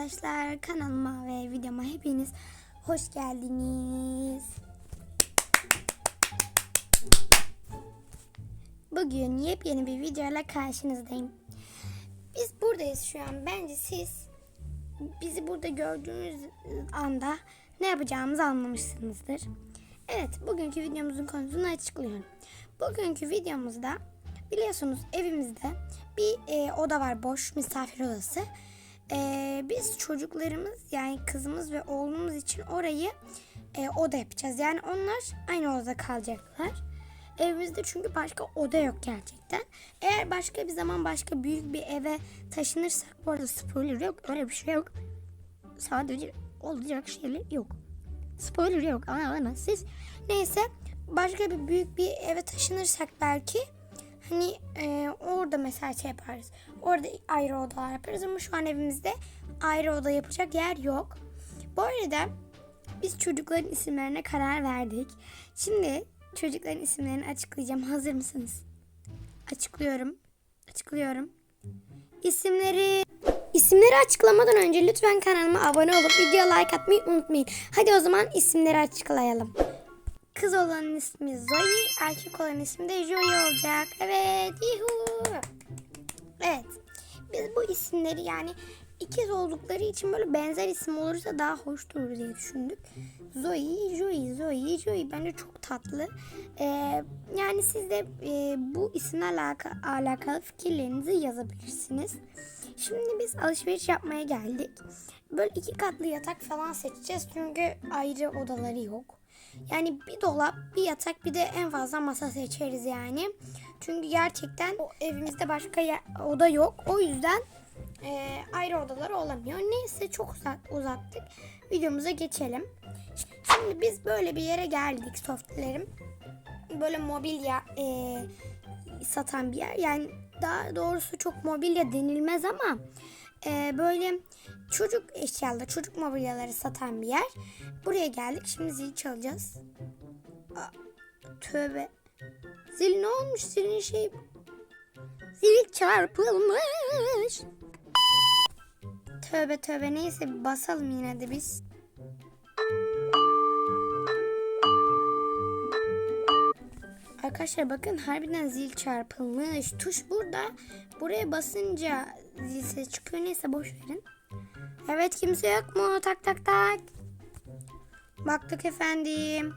arkadaşlar kanalıma ve videoma hepiniz hoş geldiniz. Bugün yepyeni bir videoyla karşınızdayım. Biz buradayız şu an. Bence siz bizi burada gördüğünüz anda ne yapacağımızı anlamışsınızdır. Evet, bugünkü videomuzun konusunu açıklıyorum. Bugünkü videomuzda biliyorsunuz evimizde bir e, oda var, boş misafir odası. E, biz çocuklarımız yani kızımız ve oğlumuz için orayı e, oda yapacağız. Yani onlar aynı odada kalacaklar. Evimizde çünkü başka oda yok gerçekten. Eğer başka bir zaman başka büyük bir eve taşınırsak bu arada spoiler yok öyle bir şey yok. Sadece olacak şeyler yok. Spoiler yok ama siz neyse başka bir büyük bir eve taşınırsak belki hani e, orada mesela şey yaparız. Orada ayrı odalar yaparız ama şu an evimizde ayrı oda yapacak yer yok. Bu arada biz çocukların isimlerine karar verdik. Şimdi çocukların isimlerini açıklayacağım. Hazır mısınız? Açıklıyorum. Açıklıyorum. İsimleri İsimleri açıklamadan önce lütfen kanalıma abone olup video like atmayı unutmayın. Hadi o zaman isimleri açıklayalım. Kız olanın ismi Zoe, erkek olan ismi de Joey olacak. Evet, yuhu. Evet. Biz bu isimleri yani ikiz oldukları için böyle benzer isim olursa daha hoş durur diye düşündük. Zoe, Joey, Zoe, Joey bence çok tatlı. Ee, yani siz de e, bu isimle alaka, alakalı fikirlerinizi yazabilirsiniz. Şimdi biz alışveriş yapmaya geldik. Böyle iki katlı yatak falan seçeceğiz çünkü ayrı odaları yok. Yani bir dolap, bir yatak, bir de en fazla masa seçeriz yani. Çünkü gerçekten o evimizde başka yer- oda yok. O yüzden e, ayrı odalar olamıyor. Neyse çok uzat, uzattık. Videomuza geçelim. Şimdi biz böyle bir yere geldik softlerim. Böyle mobilya e, satan bir yer. Yani daha doğrusu çok mobilya denilmez ama e, böyle çocuk eşyaları, çocuk mobilyaları satan bir yer. Buraya geldik. Şimdi zil çalacağız. Aa, tövbe. Zil ne olmuş? Zilin şey... Zil çarpılmış. Tövbe tövbe neyse basalım yine de biz. Arkadaşlar bakın harbiden zil çarpılmış. Tuş burada. Buraya basınca zil çıkıyor. Neyse boş verin. Evet kimse yok mu? Tak tak tak. Baktık efendim.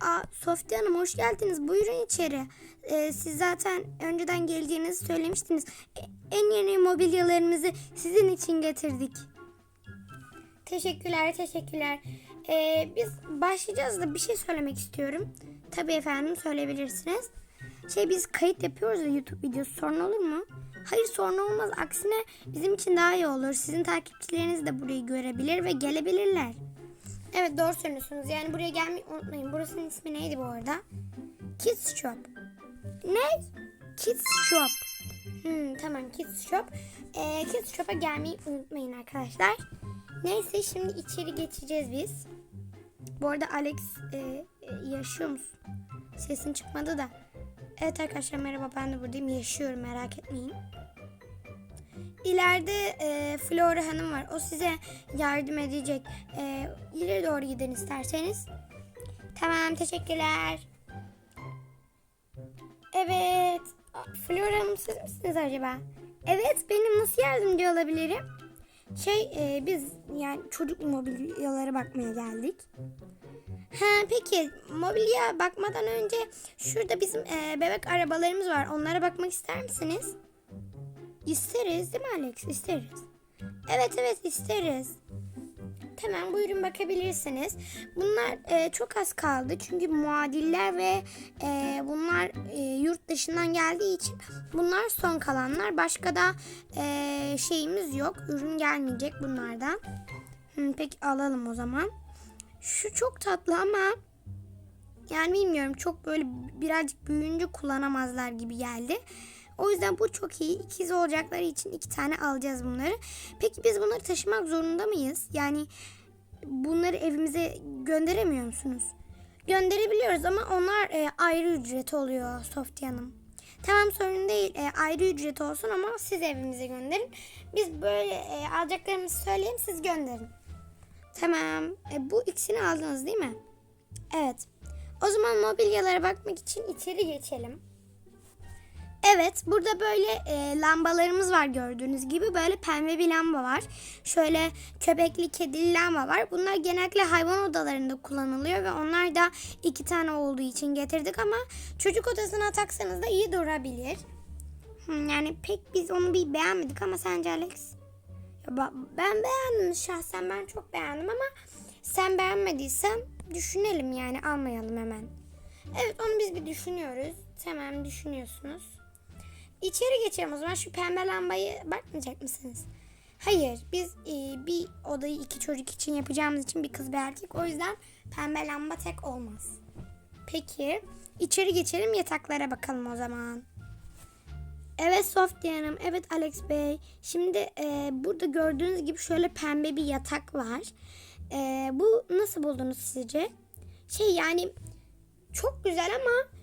Aa, Sofya Hanım hoş geldiniz. Buyurun içeri. Ee, siz zaten önceden geleceğinizi söylemiştiniz. E, en yeni mobilyalarımızı sizin için getirdik. Teşekkürler, teşekkürler. Ee, biz başlayacağız da bir şey söylemek istiyorum. Tabii efendim söyleyebilirsiniz. Şey biz kayıt yapıyoruz da YouTube videosu sorun olur mu? Hayır sorun olmaz. Aksine bizim için daha iyi olur. Sizin takipçileriniz de burayı görebilir ve gelebilirler. Evet doğru söylüyorsunuz. Yani buraya gelmeyi unutmayın. Burasının ismi neydi bu arada? Kids Shop. Ne? Kids Shop. Hmm, tamam Kids Shop. Ee, Kids Shop'a gelmeyi unutmayın arkadaşlar. Neyse şimdi içeri geçeceğiz biz. Bu arada Alex e, e, yaşıyor musun? Sesin çıkmadı da. Evet arkadaşlar merhaba ben de buradayım. Yaşıyorum merak etmeyin. İleride e, Flora Hanım var. O size yardım edecek. E, ileri doğru gidin isterseniz. Tamam teşekkürler. Evet. Flora Hanım siz misiniz acaba? Evet benim nasıl yardımcı olabilirim? Şey e, biz yani çocuk mobilyaları bakmaya geldik. Ha peki mobilya bakmadan önce şurada bizim e, bebek arabalarımız var. Onlara bakmak ister misiniz? İsteriz değil mi Alex? İsteriz. Evet evet isteriz. Tamam buyurun bakabilirsiniz. Bunlar e, çok az kaldı çünkü muadiller ve e, bunlar e, yurt dışından geldiği için bunlar son kalanlar. Başka da e, şeyimiz yok. Ürün gelmeyecek bunlardan. Hı, peki alalım o zaman. Şu çok tatlı ama yani bilmiyorum çok böyle birazcık büyüyünce kullanamazlar gibi geldi. O yüzden bu çok iyi. İkiz olacakları için iki tane alacağız bunları. Peki biz bunları taşımak zorunda mıyız? Yani bunları evimize gönderemiyor musunuz? Gönderebiliyoruz ama onlar e, ayrı ücret oluyor Sofya Hanım. Tamam sorun değil. E, ayrı ücret olsun ama siz evimize gönderin. Biz böyle e, alacaklarımızı söyleyeyim siz gönderin. Tamam. E, bu ikisini aldınız değil mi? Evet. O zaman mobilyalara bakmak için içeri geçelim. Evet, burada böyle e, lambalarımız var gördüğünüz gibi. Böyle pembe bir lamba var. Şöyle köpekli, kedili lamba var. Bunlar genellikle hayvan odalarında kullanılıyor ve onlar da iki tane olduğu için getirdik ama çocuk odasına taksanız da iyi durabilir. Yani pek biz onu bir beğenmedik ama sence Alex? Ben beğendim şahsen ben çok beğendim ama sen beğenmediysen düşünelim yani almayalım hemen. Evet onu biz bir düşünüyoruz. Tamam düşünüyorsunuz. İçeri geçelim o zaman şu pembe lambayı bakmayacak mısınız? Hayır biz e, bir odayı iki çocuk için yapacağımız için bir kız bir erkek o yüzden pembe lamba tek olmaz. Peki içeri geçelim yataklara bakalım o zaman. Evet Sofya Hanım, evet Alex Bey. Şimdi e, burada gördüğünüz gibi şöyle pembe bir yatak var. E, bu nasıl buldunuz sizce? Şey yani çok güzel ama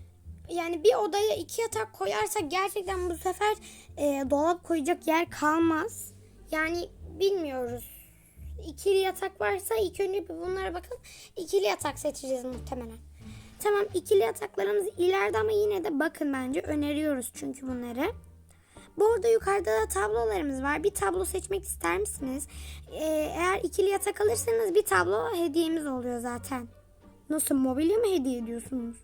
yani bir odaya iki yatak koyarsak gerçekten bu sefer e, dolap koyacak yer kalmaz. Yani bilmiyoruz. İkili yatak varsa ilk önce bunlara bakalım. İkili yatak seçeceğiz muhtemelen. Tamam ikili yataklarımız ileride ama yine de bakın bence öneriyoruz çünkü bunları. Bu arada yukarıda da tablolarımız var. Bir tablo seçmek ister misiniz? Ee, eğer ikili yatak alırsanız bir tablo hediyemiz oluyor zaten. Nasıl mobilya mı hediye ediyorsunuz?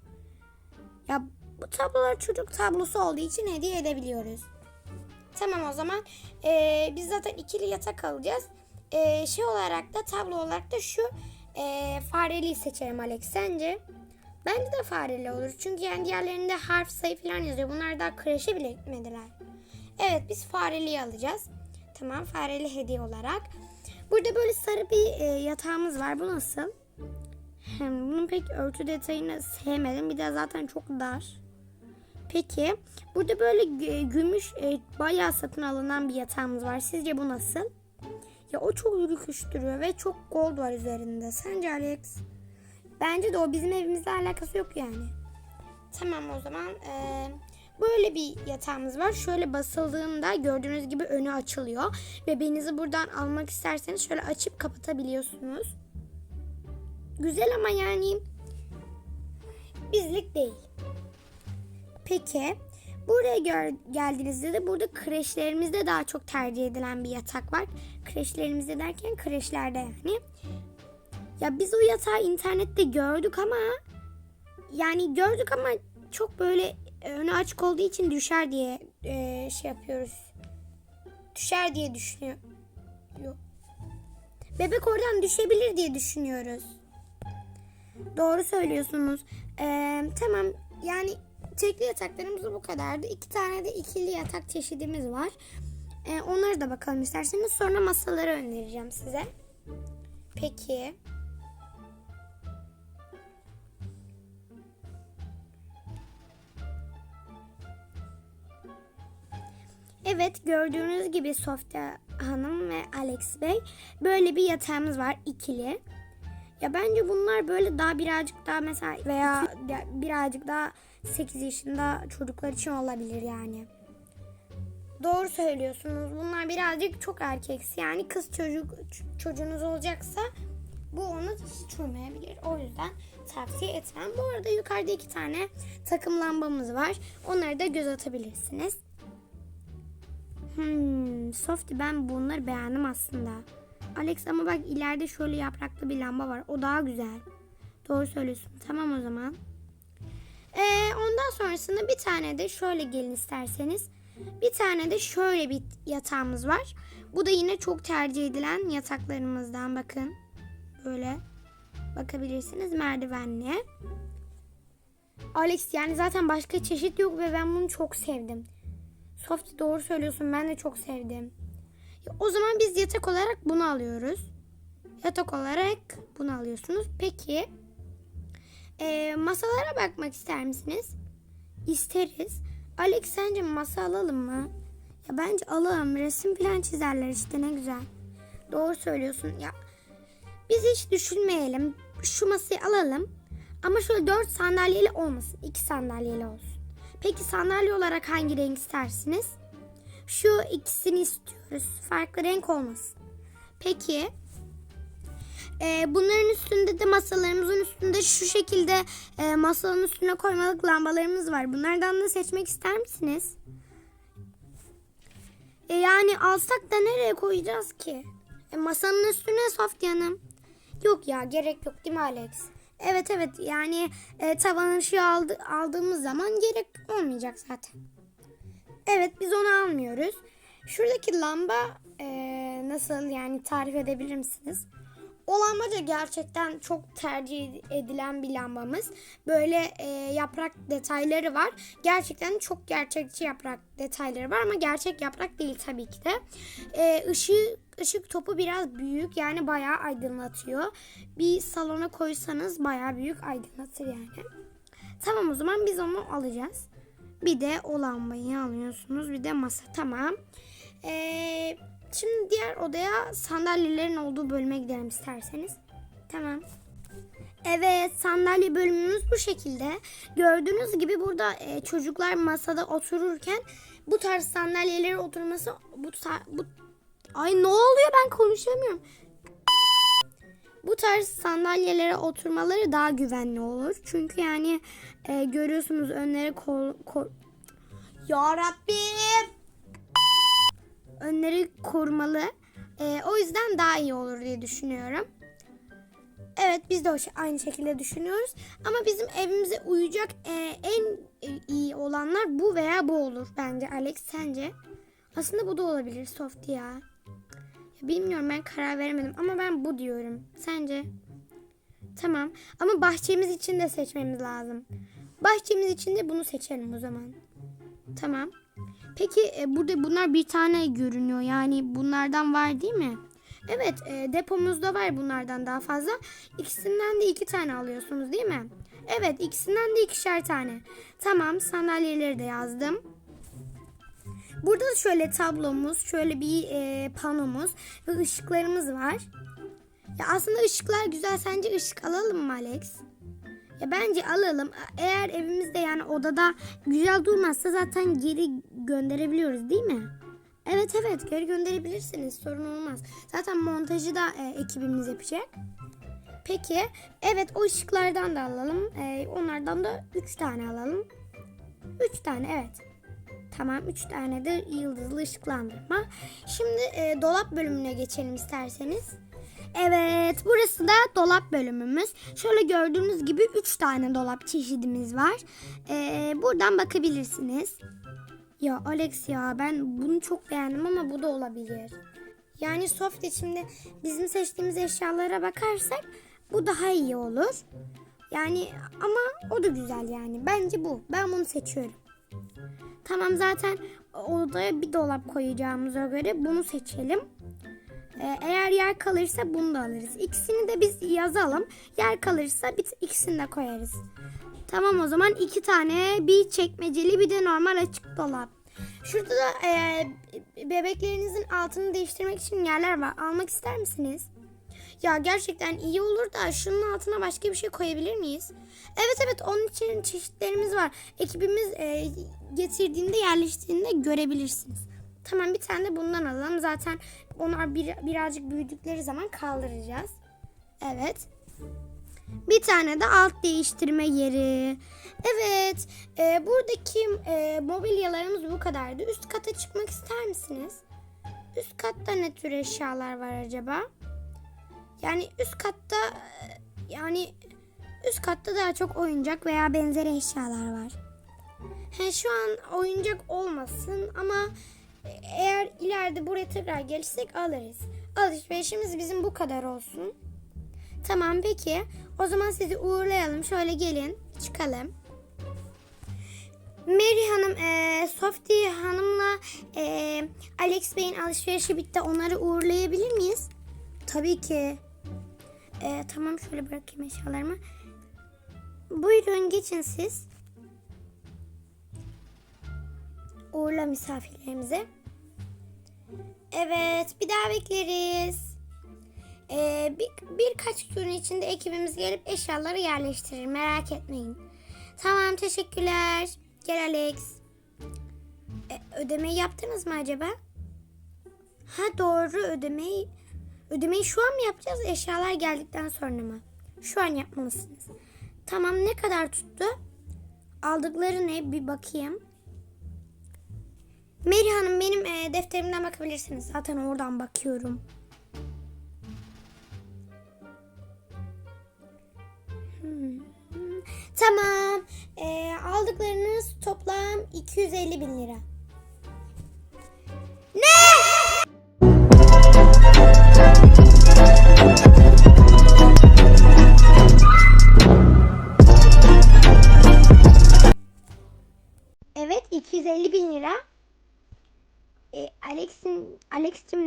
Ya bu tablolar çocuk tablosu olduğu için hediye edebiliyoruz. Tamam o zaman ee, biz zaten ikili yatak alacağız. Ee, şey olarak da tablo olarak da şu ee, fareliyi seçelim Alex sence? Bence de fareli olur. Çünkü yani diğerlerinde harf sayı falan yazıyor. Bunlar daha kreşe bile gitmediler. Evet biz fareliyi alacağız. Tamam fareli hediye olarak. Burada böyle sarı bir e, yatağımız var. Bu nasıl? Hem bunun pek örtü detayını sevmedim. Bir de zaten çok dar. Peki burada böyle gü- gümüş e, bayağı satın alınan bir yatağımız var. Sizce bu nasıl? Ya o çok ürküştürüyor ve çok gold var üzerinde. Sence Alex? Bence de o bizim evimizle alakası yok yani. Tamam o zaman eee, böyle bir yatağımız var. Şöyle basıldığında gördüğünüz gibi önü açılıyor. Bebeğinizi buradan almak isterseniz şöyle açıp kapatabiliyorsunuz. Güzel ama yani bizlik değil. Peki buraya geldiğinizde de burada kreşlerimizde daha çok tercih edilen bir yatak var. Kreşlerimizde derken kreşlerde yani. Ya biz o yatağı internette gördük ama yani gördük ama çok böyle önü açık olduğu için düşer diye e, şey yapıyoruz. Düşer diye düşünüyor. Yok. Bebek oradan düşebilir diye düşünüyoruz. Doğru söylüyorsunuz. Ee, tamam yani tekli yataklarımız bu kadardı. İki tane de ikili yatak çeşidimiz var. Ee, onları da bakalım isterseniz. Sonra masaları önereceğim size. Peki. Evet gördüğünüz gibi Sofya Hanım ve Alex Bey böyle bir yatağımız var ikili. Ya bence bunlar böyle daha birazcık daha mesela veya ya birazcık daha 8 yaşında çocuklar için olabilir yani. Doğru söylüyorsunuz. Bunlar birazcık çok erkeksi. Yani kız çocuk çocuğunuz olacaksa bu onu hiç uymayabilir. O yüzden tavsiye etmem. Bu arada yukarıda iki tane takım lambamız var. Onları da göz atabilirsiniz. Hmm, Softy ben bunları beğendim aslında. Alex ama bak ileride şöyle yapraklı bir lamba var. O daha güzel. Doğru söylüyorsun. Tamam o zaman. Ee, ondan sonrasında bir tane de şöyle gelin isterseniz. Bir tane de şöyle bir yatağımız var. Bu da yine çok tercih edilen yataklarımızdan bakın. Böyle bakabilirsiniz merdivenli. Alex yani zaten başka çeşit yok ve ben bunu çok sevdim. Soft doğru söylüyorsun ben de çok sevdim. O zaman biz yatak olarak bunu alıyoruz. Yatak olarak bunu alıyorsunuz. Peki e, masalara bakmak ister misiniz? İsteriz. Alex sence masa alalım mı? Ya bence alalım. Resim falan çizerler işte ne güzel. Doğru söylüyorsun. Ya biz hiç düşünmeyelim. Şu masayı alalım. Ama şöyle dört sandalyeli olmasın. iki sandalyeli olsun. Peki sandalye olarak hangi renk istersiniz? Şu ikisini istiyoruz. Farklı renk olmasın. Peki. Ee, bunların üstünde de masalarımızın üstünde şu şekilde e, masanın üstüne koymalık lambalarımız var. Bunlardan da seçmek ister misiniz? E, yani alsak da nereye koyacağız ki? E, masanın üstüne Sofya Hanım. Yok ya gerek yok değil mi Alex? Evet evet yani e, tavan ışığı aldı, aldığımız zaman gerek olmayacak zaten. Evet biz onu almıyoruz. Şuradaki lamba e, nasıl yani tarif edebilir misiniz? O lamba da gerçekten çok tercih edilen bir lambamız. Böyle e, yaprak detayları var. Gerçekten çok gerçekçi yaprak detayları var ama gerçek yaprak değil tabii ki de. E, ışık, ışık topu biraz büyük yani bayağı aydınlatıyor. Bir salona koysanız bayağı büyük aydınlatır yani. Tamam o zaman biz onu alacağız. Bir de o lambayı alıyorsunuz. Bir de masa tamam. Ee, şimdi diğer odaya sandalyelerin olduğu bölüme gidelim isterseniz. Tamam. Evet sandalye bölümümüz bu şekilde. Gördüğünüz gibi burada e, çocuklar masada otururken bu tarz sandalyelere oturması bu, bu Ay ne oluyor ben konuşamıyorum. Bu tarz sandalyelere oturmaları daha güvenli olur. Çünkü yani e, görüyorsunuz önleri kol, kol... Ya Rabbim! Önleri korumalı. E, o yüzden daha iyi olur diye düşünüyorum. Evet biz de aynı şekilde düşünüyoruz. Ama bizim evimize uyacak e, en iyi olanlar bu veya bu olur bence Alex sence? Aslında bu da olabilir Soft ya. Ya Bilmiyorum ben karar veremedim ama ben bu diyorum. Sence? Tamam ama bahçemiz için de seçmemiz lazım. Bahçemiz için de bunu seçelim o zaman. Tamam. Peki e, burada bunlar bir tane görünüyor. Yani bunlardan var değil mi? Evet e, depomuzda var bunlardan daha fazla. İkisinden de iki tane alıyorsunuz değil mi? Evet ikisinden de ikişer tane. Tamam sandalyeleri de yazdım. Burada da şöyle tablomuz, şöyle bir e, panomuz ve ışıklarımız var. Ya aslında ışıklar güzel. Sence ışık alalım mı Alex? Ya bence alalım. Eğer evimizde yani odada güzel durmazsa zaten geri gönderebiliyoruz değil mi? Evet evet geri gönderebilirsiniz. Sorun olmaz. Zaten montajı da e, ekibimiz yapacak. Peki evet o ışıklardan da alalım. E, onlardan da 3 tane alalım. 3 tane evet. Tamam 3 tane de yıldızlı ışıklandırma. Şimdi e, dolap bölümüne geçelim isterseniz. Evet burası da dolap bölümümüz. Şöyle gördüğünüz gibi 3 tane dolap çeşidimiz var. E, buradan bakabilirsiniz. Ya Alex ya ben bunu çok beğendim ama bu da olabilir. Yani soft şimdi bizim seçtiğimiz eşyalara bakarsak bu daha iyi olur. Yani ama o da güzel yani. Bence bu. Ben bunu seçiyorum. Tamam zaten odaya bir dolap koyacağımıza göre bunu seçelim. Ee, eğer yer kalırsa bunu da alırız. İkisini de biz yazalım. Yer kalırsa bir, ikisini de koyarız. Tamam o zaman iki tane bir çekmeceli bir de normal açık dolap. Şurada da e, bebeklerinizin altını değiştirmek için yerler var. Almak ister misiniz? Ya gerçekten iyi olur da şunun altına başka bir şey koyabilir miyiz? Evet evet onun için çeşitlerimiz var. Ekibimiz e, getirdiğinde yerleştiğinde görebilirsiniz. Tamam bir tane de bundan alalım. Zaten onlar bir, birazcık büyüdükleri zaman kaldıracağız. Evet. Bir tane de alt değiştirme yeri. Evet. e, buradaki e, mobilyalarımız bu kadardı. Üst kata çıkmak ister misiniz? Üst katta ne tür eşyalar var acaba? Yani üst katta e, yani üst katta daha çok oyuncak veya benzeri eşyalar var. He, şu an oyuncak olmasın ama eğer ileride buraya tekrar gelirsek alırız. Alışverişimiz bizim bu kadar olsun. Tamam peki. O zaman sizi uğurlayalım. Şöyle gelin çıkalım. Mary Hanım, e, Softy Hanım'la e, Alex Bey'in alışverişi bitti. Onları uğurlayabilir miyiz? Tabii ki. E, tamam şöyle bırakayım eşyalarımı. Buyurun geçin siz. Uğurla misafirlerimizi. Evet bir daha bekleriz. Ee, bir, birkaç gün içinde ekibimiz gelip eşyaları yerleştirir. Merak etmeyin. Tamam teşekkürler. Gel Alex. E, ödemeyi yaptınız mı acaba? Ha doğru ödemeyi ödemeyi şu an mı yapacağız eşyalar geldikten sonra mı? Şu an yapmalısınız. Tamam ne kadar tuttu? Aldıkları ne bir bakayım. Meri Hanım benim e, defterimden bakabilirsiniz. Zaten oradan bakıyorum. Hmm. Tamam. E, aldıklarınız toplam 250 bin lira. Evet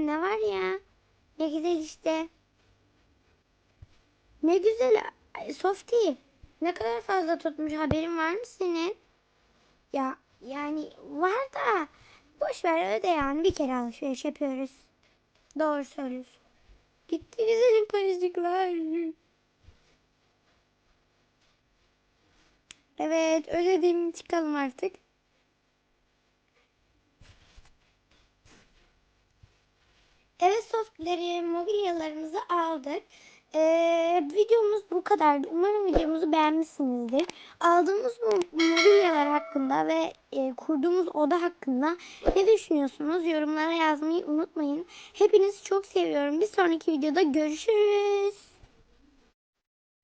ne var ya? Ne güzel işte. Ne güzel. Softy. Ne kadar fazla tutmuş haberin var mı senin? Ya yani var da boş ver öde yani bir kere alışveriş yapıyoruz. Doğru söylüyorsun. Gitti güzelim paracıklar. Evet ödedim çıkalım artık. Evet softları, mobilyalarımızı aldık. Ee, videomuz bu kadardı. Umarım videomuzu beğenmişsinizdir. Aldığımız bu mobilyalar hakkında ve e, kurduğumuz oda hakkında ne düşünüyorsunuz? Yorumlara yazmayı unutmayın. Hepinizi çok seviyorum. Bir sonraki videoda görüşürüz.